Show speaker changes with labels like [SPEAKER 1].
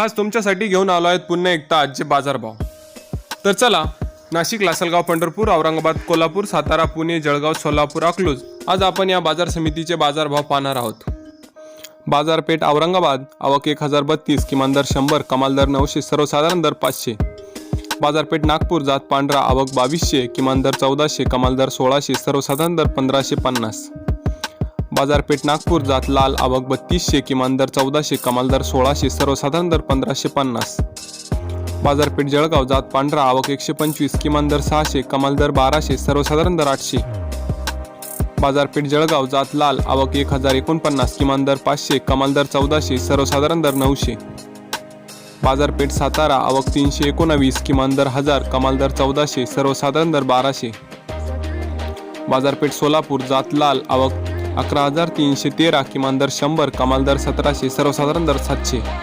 [SPEAKER 1] खास तुमच्यासाठी घेऊन आलो आहेत पुन्हा एकदा आजचे बाजारभाव. तर चला नाशिक लासलगाव पंढरपूर औरंगाबाद कोल्हापूर सातारा पुणे जळगाव सोलापूर अकलूज आज आपण या बाजार समितीचे बाजारभाव पाहणार आहोत. बाजारपेठ औरंगाबाद आवक एक हजार बत्तीस किमान दर शंभर कमाल दर नऊशे सर्वसाधारण दर पाचशे. बाजारपेठ नागपूर जात पांढरा आवक बावीसशे किमान दर चौदाशे कमाल दर सोळाशे सर्वसाधारण दर पंधराशे पन्नास. बाजारपेठ नागपूर जात लाल आवक बत्तीसशे किमान दर चौदाशे कमाल दर सोळाशे सर्वसाधारण दर पंधराशे पन्नास. बाजारपेठ जळगाव जात पांढरा आवक एकशे पंचवीस किमान दर सहाशे कमाल दर बाराशे सर्वसाधारण दर आठशे. बाजारपेठ जळगाव जात लाल आवक एक हजार एकोणपन्नास किमान दर पाचशे कमाल दर चौदाशे सर्वसाधारण दर नऊशे. बाजारपेठ सातारा आवक तीनशे एकोणावीस किमान दर हजार कमाल दर चौदाशे सर्वसाधारण दर बाराशे. बाजारपेठ सोलापूर जात लाल आवक अकरा हजार तीनशे तेरा किमान दर शंभर कमाल दर सतराशे सर्वसाधारण दर सातशे.